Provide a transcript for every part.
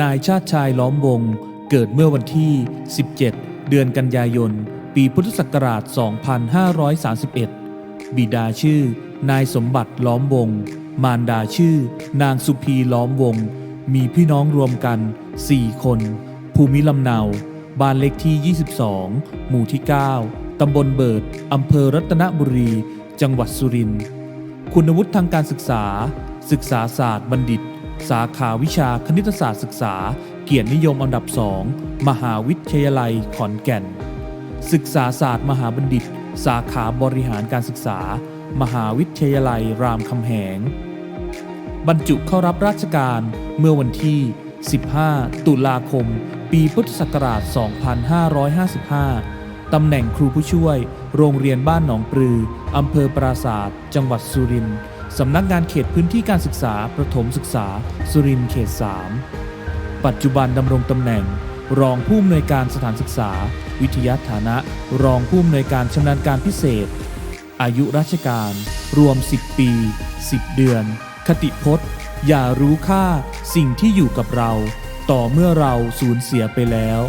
นายชาติชายล้อมวง เกิดเมื่อวันที่ 17 เดือนกันยายน ปีพุทธศักราช 2531 บิดาชื่อ นายสมบัติล้อมวง มารดาชื่อ นางสุพีล้อมวง มีพี่น้องรวมกัน 4 คน ภูมิลำเนา บ้านเลขที่ 22 หมู่ที่ 9 ตำบลเบิด อำเภอรัตนบุรี จังหวัดสุรินทร์ คุณวุฒิทางการศึกษา ศึกษาศาสตร์บัณฑิต สาขาวิชาคณิตศาสตร์ศึกษา เกียรตินิยมอันดับสองมหาวิทยาลัยขอนแก่น ศึกษาศาสตร์มหาบัณฑิต สาขาบริหารการศึกษา มหาวิทยาลัยรามคำแหง บรรจุเข้ารับราชการเมื่อวันที่ 15 ตุลาคม ปีพุทธศักราช 2555 ตำแหน่งครูผู้ช่วย โรงเรียนบ้านหนองปลืออำเภอปราศาสตร์ จังหวัดสุรินทร์ สำนักงานเขตพื้นที่การศึกษา ประถมศึกษา สุรินทร์เขต 3 ปัจจุบันดำรงตำแหน่ง รองผู้อำนวยการสถานศึกษา วิทยาฐานะ รองผู้อำนวยการชำนาญการพิเศษ อายุราชการ รวม 10 ปี 10 เดือน คติพจน์ อย่ารู้ค่าสิ่งที่อยู่กับเรา ต่อเมื่อเราสูญเสียไปแล้ว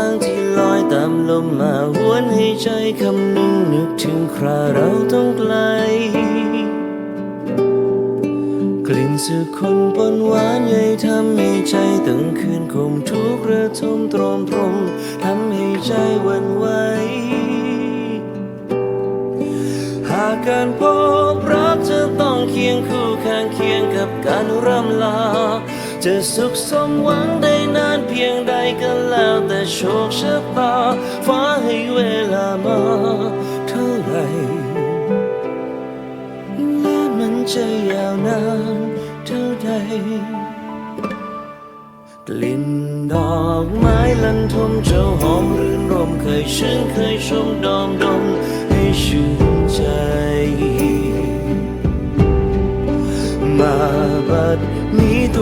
างที่ลอยตามลมมาหวนให้ใจคำนึงนึกถึงคราเราต้องไกล กลิ่นสุขคนปนหวานใหญ่ทำให้ใจตึงคืนคมทุกข์ระทมตรมตรมทำให้ใจวันไหวหากการพบรักจะต้องเคียงคู่ข้างเคียงกับการร่ำลา จะสุขสมหวังได้นานเพียงใดก็แล้วแต่โชคชะตา ฟ้าให้เวลามาเท่าไหรและมันจะยาวนานเท่าใดกลิ่นดอกไม้ลันทมเจ้าหอมรื่นรมเคยชื่นเคยชมดอม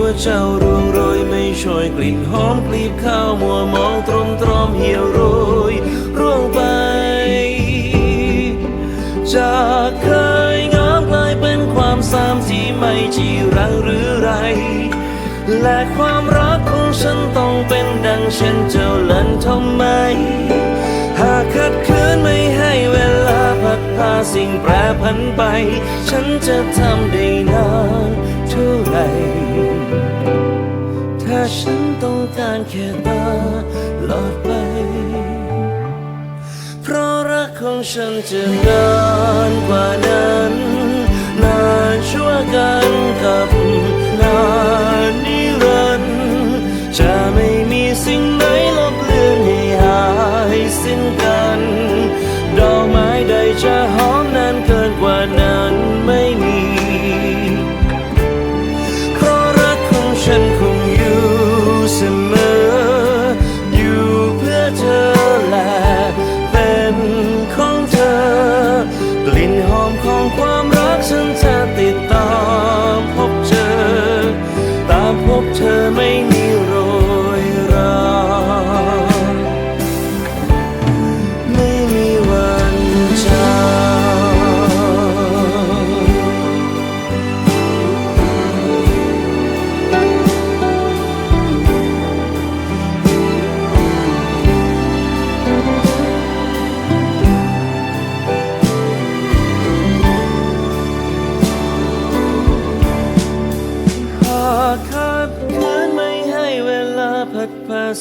วเจ้าร่วงโรยไม่ช่วยกลิ่นหอมกลีบข้าวมัวมองตรมตรอมเหี่ยวโรยร่วงไป จากเคยงามกลายเป็นความสามที่ไม่จีรังหรือไร และความรักของฉันต้องเป็นดังเช่นเจ้าลันทำไม หากขัดขืนไม่ให้เวลาพัดพาสิ่งแปรผันไป ฉันจะทำได้นานานแค่ตาหลอดไป เพราะรักของฉันจะนานกว่านั้น เ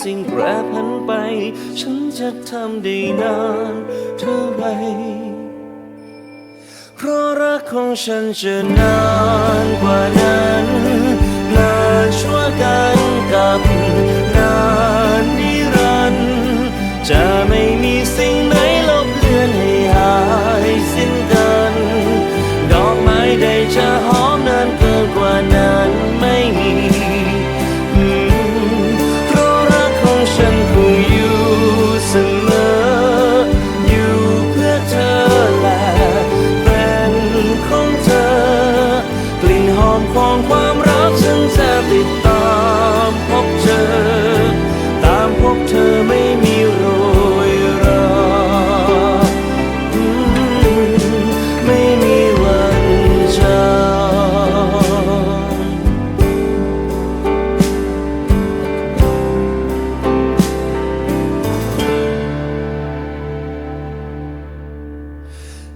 สิ่งแปรผันไป ฉันจะทำได้นานเท่าไรเพราะรักของฉันจะนานกว่านั้น ความรักฉันจะติดต่อ